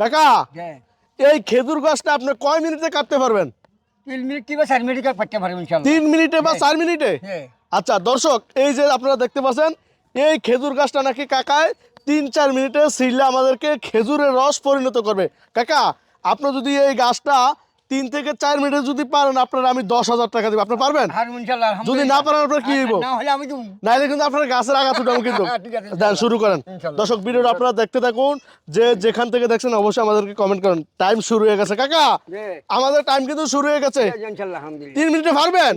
কাকা এই খেজুর গাছটা আপনি কয় মিনিটে কাটতে পারবেন? তিন মিনিট চার মিনিট পারতে পারব তিন মিনিটে বা চার মিনিটে? হ্যাঁ। আচ্ছা দর্শক এই যে আপনারা দেখতে পাচ্ছেন এই খেজুর গাছটা নাকি কাকায় তিন চার মিনিটে ছিঁড়লে আমাদেরকে খেজুরের রস পরিণত করবে। কাকা আপনি যদি এই গাছটা তিন থেকে চার মিনিটে যদি পারেন আপনার আমি দশ হাজার টাকা দিব। আপনি পারবেন? যদি না পারেন আপনার কি হইব? না হলে আমি দেবো। নাইলে কিন্তু আপনার গাছের আগা তুটাম কিন্তু দেন শুরু করেন। দর্শক ভিডিওটা আপনারা দেখতে থাকুন। যে যেখান থেকে দেখছেন অবশ্যই আমাদেরকে কমেন্ট করেন। টাইম শুরু হয়ে গেছে। কাকা আমাদের টাইম কিন্তু শুরু হয়ে গেছে। তিন মিনিটে পারবেন?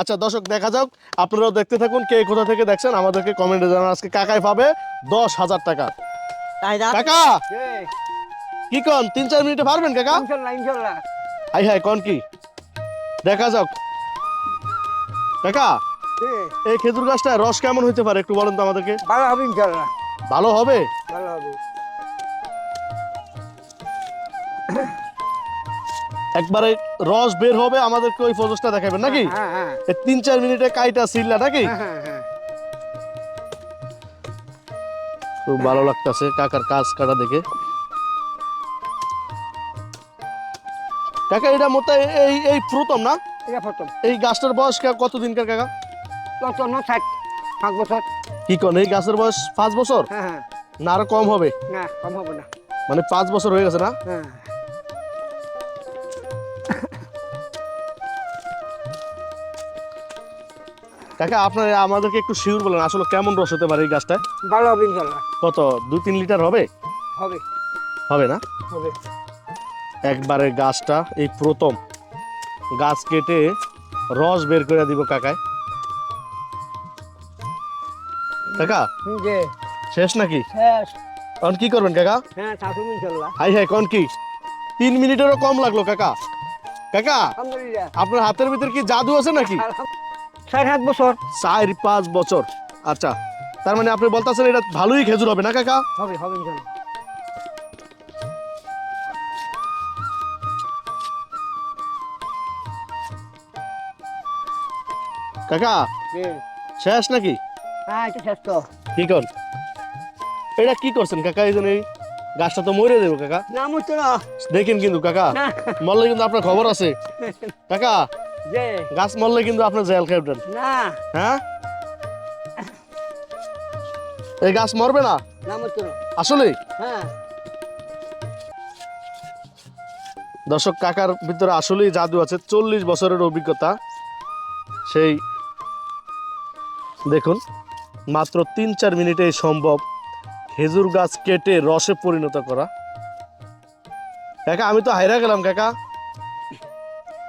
আচ্ছা দর্শক দেখা যাক। আপনারাও দেখতে থাকুন কে কোথা থেকে দেখছেন। আমাদেরকে কমেন্টে জানান আজকে কাকাই পাবে দশ হাজার টাকা। কাকা! কি কন? তিন চার মিনিটে পারবেন কাকা? ইনশাল্লাহ হাই কন কি? দেখা যাক। কাকা এই খেজুর গাছটা রস কেমন হইতে পারে একটু বলেন তো আমাদেরকে? ভালো হবে ভালো হবে? ভালো হবে। একবারে রস বের হবে আমাদেরকে ওই প্রসেসটা দেখাবেন নাকি? হ্যাঁ হ্যাঁ। এই তিন চার মিনিটে কাইটা সিল্লা নাকি? হ্যাঁ, হ্যাঁ হ্যাঁ। খুব ভালো লাগতেছে কাকার কাজ কাটা দেখে। কাকা এটা মোটা এই এই প্রথম না? এটা প্রথম। এই গাছটার বয়স কতদিনকার কাকা? কত ন ষাট পাঁচ বছর। কি কোন এই গাছের বয়স পাঁচ বছর? হ্যাঁ হ্যাঁ। না আরও কম হবে? না কম হবে না। মানে পাঁচ বছর হয়ে গেছে না? হ্যাঁ। কাকা আপনার আমাদেরকে একটু শিওর বলেন আসলে কেমন রস হতে পারে এই গাছটা? ভালো হবে ইনশাল্লাহ। কত দুই তিন লিটার হবে? হবে। হবে না? হবে। একবারে গাছটা এই প্রথম গাছ কেটে রস বের করে দিব কাকায়। কাকা? শেষ নাকি? এখন কি করবেন কাকা? হ্যাঁ হাই হাই কোন কি? তিন মিনিটেরও কম লাগল কাকা। কাকা আপনার হাতের ভিতর কি জাদু আছে নাকি? ষাট সাত বছর। চার পাঁচ বছর। আচ্ছা তার মানে আপনি বলতেছেন এটা ভালোই খেজুর হবে না কাকা? হবে হবে কাকা শেষ নাকি? হ্যাঁ এটা শেষ তো। কি কর? এটা কি করছেন কাকা এই জন্য গাছটা তো মরে দেবো কাকা। না মুছতো না। দেখেন কিন্তু কাকা মরলে কিন্তু আপনার খবর আছে। কাকা যে গাছ মরলে কিন্তু আপনার জেল খেয়ে না। হ্যাঁ? এই গাছ মরবে না? না মুছতো না। আসলে? হ্যাঁ। দর্শক কাকার ভিতরে আসলেই জাদু আছে। চল্লিশ বছরের অভিজ্ঞতা। সেই দেখুন মাত্র তিন চার মিনিটেই সম্ভব। খেজুর গাছ কেটে রসে পরিণত করা। কাকা আমি তো হাইরা গেলাম কাকা।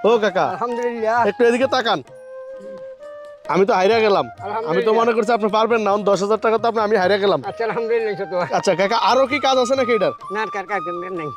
ও কাকা আলহামদুলিল্লাহ। একটু এদিকে তাকান। আমি তো হাইরা গেলাম। আমি তো মনে করছি আপনি পারবেন না দশ হাজার টাকা তো আপনি আমি হাইরা গেলাম। আচ্ছা আলহামদুলিল্লাহ আচ্ছা কাকা আরও কি কাজ আছে নাকি এটার? না নাই।